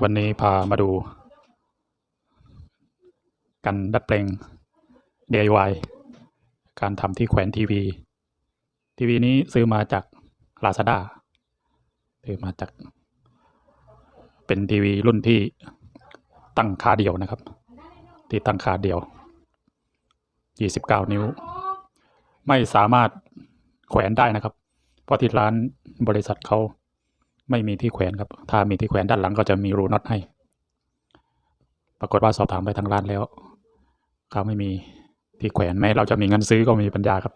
วันนี้พามาดู กันดัดแปลง DIY การทำที่แขวนทีวี ทีวีนี้ซื้อมาจาก Lazada ซื้อมาจาก เป็นทีวีรุ่นที่ตั้งขาเดียวนะครับ ที่ตั้งขาเดียว 29 นิ้ว ไม่สามารถแขวนได้นะครับ เพราะที่ร้านบริษัทเขา ไม่มีที่แขวนครับ ถ้ามีที่แขวนด้านหลังก็จะมีรูน็อตให้ ปรากฏว่าสอบถามไปทางร้านแล้วเขาไม่มีที่แขวนแม้เราจะมีเงินซื้อก็มีปัญญาครับ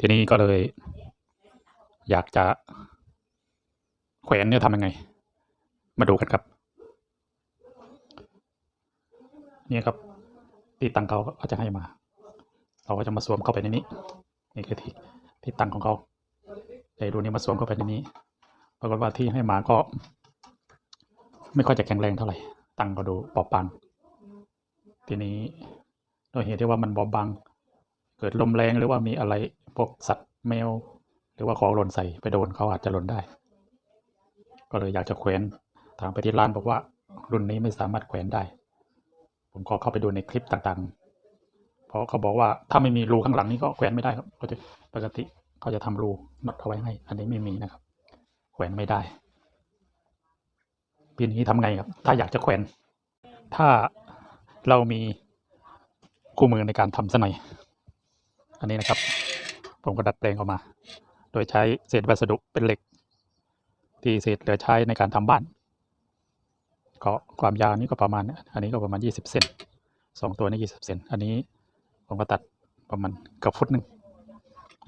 ทีนี้ก็เลย อยากจะแขวนเนี่ยทำยังไง มาดูกันครับ นี่ครับ ที่ตังเขาเขาจะให้มา เราก็จะมาสวมเข้าไปในนี้ นี่คือที่ที่ตังของเขาไอ้รูนี้มาสวมเข้าไปในนี้ ปรากฏว่าที่ให้มาก็ ไม่ค่อยจะแข็งแรงเท่าไหร่ ตังก็ดูปราะบาง ทีนี้โดยเหตุที่ว่ามันบอบบาง เกิดลมแรงหรือว่ามีอะไรพวกสัตว์แมว หรือว่าของหล่นใส่ไปโดนเขาอาจจะหล่นได้ ก็เลยอยากจะแขวนถามไปที่ร้านบอกว่า รุ่นนี้ไม่สามารถแขวนได้ ผมก็เข้าไปดูในคลิปต่างๆ เพราะเขาบอกว่าถ้าไม่มีรูข้างหลังนี้ก็แขวนไม่ได้ครับเขาจะปกติเขาจะทำรูน็อตเอาไว้ให้ อันนี้ไม่มีนะครับ แขวนไม่ได้ทีนี้ทำไงครับ ถ้าอยากจะแขวน ถ้าเรามีคู่มือในการทำสกหน่อยอันนี้นะครับ ผมก็ดัดแปลงออกมา โดยใช้เศษวัสดุเป็นเหล็ก ที่เศษเหลือใช้ในการทำบ้าน ก็ความยาวนี้ก็ประมาณ อันนี้ก็ประมาณ 20 เซนสองตัวนี้20 เซน อันนี้ผมก็ตัดประมาณเกับฟุตหนึ่ง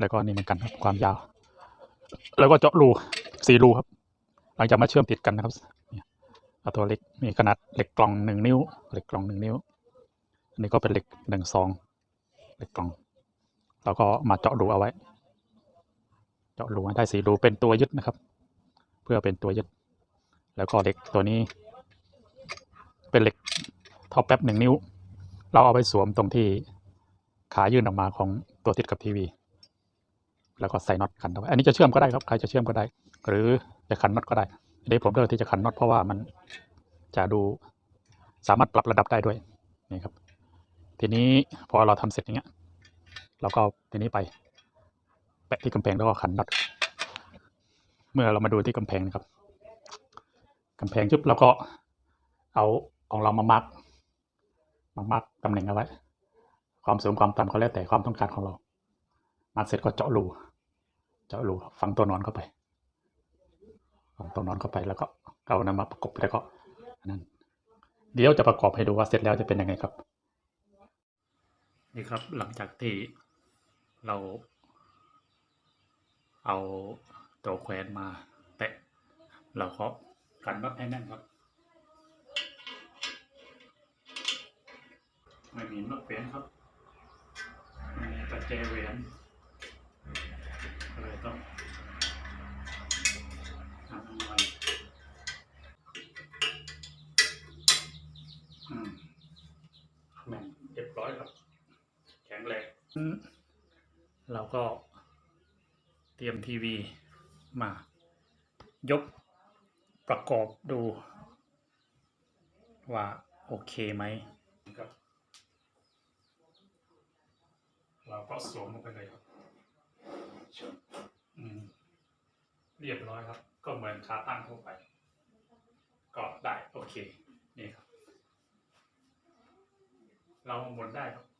แล้วก็นี่เหมือนกันครับความยาว แล้วก็เจาะรู สี่รูครับ หลังจากมาเชื่อมติดกันนะครับเอาตัวเล็กมีขนาดเหล็กกล่องหนึ่งนิ้วเหล็กกล่องหนึ่งนิ้ว อันนี้ก็เป็นเหล็กหนึ่งซองเหล็กกล่องแล้วก็มาเจาะรูเอาไว้ เจาะรูให้ได้สี่รูเป็นตัวยึดนะครับ เพื่อเป็นตัวยึด แล้วก็เหล็กตัวนี้ เป็นเหล็กท่อแป๊บหนึ่งนิ้ว เราเอาไปสวมตรงที่ขายื่นออกมาของตัวติดกับทีวี แล้วก็ใส่น็อตขันเอาไว้อันนี้จะเชื่อมก็ได้ครับใครจะเชื่อมก็ได้ หรือจะขันน็อตก็ได้อันนี้ผมเลือกที่จะขันน็อตเพราะว่ามันจะดูสามารถปรับระดับได้ด้วยนี่ครับ ทีนี้พอเราทำเสร็จอย่างเงี้ยเราก็ทีนี้ไป แปะที่กำแพงแล้วก็ขันน็อตเมื่อเรามาดูที่กำแพงนะครับกำแพงจุบเราก็เอาของเรามามาร์กมามาร์กตำแหน่งเอาไว้ ความสูงความต่ำก็แล้วแต่ความต้องการของเรา มาเสร็จก็เจาะรู เจาะรูฝังตัวนอนเข้าไป ฝังตัวนอนเข้าไปแล้วก็เอานำมาประกบแล้วก็อันนั้นเดี๋ยวจะประกอบให้ดูว่าเสร็จแล้วจะเป็นยังไงครับ นี่ครับหลังจากที่เรา เอาตัวแขวนมาแปะเราก็กันน็อตให้แน่นครับ ไม่มีน็อตแขวนครับไม่มีประแจแหวนก็เลยต้องทำใหม่อืมแม่นเรียบร้อยครับ แข็งแรงอืม เราก็เตรียมทีวีมายกประกอบดู ว่าโอเคไหมครับเราก็สวมลงไปเลยครับเรียบร้อยครับ ก็เหมือนขาตั้งทั่วไป ก็ได้โอเค นี่ครับ เราหมุนได้ครับ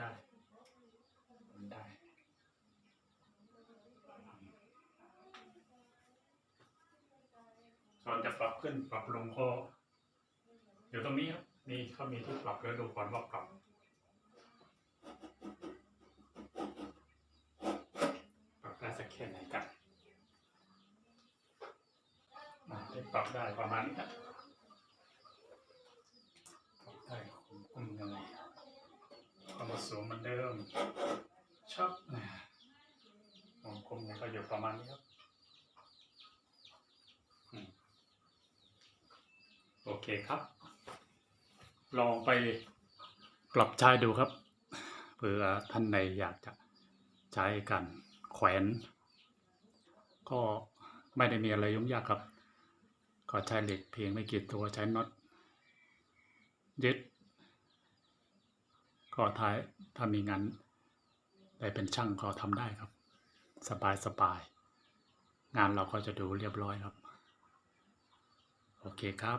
ได้มุนได้ ส่วนจะปรับขึ้นปรับลงก็อยู่ตรงนี้ครับมีเขามีที่ปรับแล้วดูก่อนว่าปรับปรับได้สักแค่ไหนกันอ่าที่ปรับได้ประมาณนี้ครับปรับได้คุมคุมยังไง มาสูงเหมือนเดิมชอบนะคุมคุมก็อยู่ประมาณนี้ครับโอเคครับ ลองไปปรับใช้ดูครับเผื่อท่านใดอยากจะใช้กันแขวน ก็ไม่ได้มีอะไรยุ่งยากครับ ก็ใช้เหล็กเพียงไม่กี่ตัวใช้น็อตยึด ก็ท้ายถ้ามีงานได้เป็นช่างก็ทำได้ครับ สบายสบาย งานเราก็จะดูเรียบร้อยครับ โอเคครับ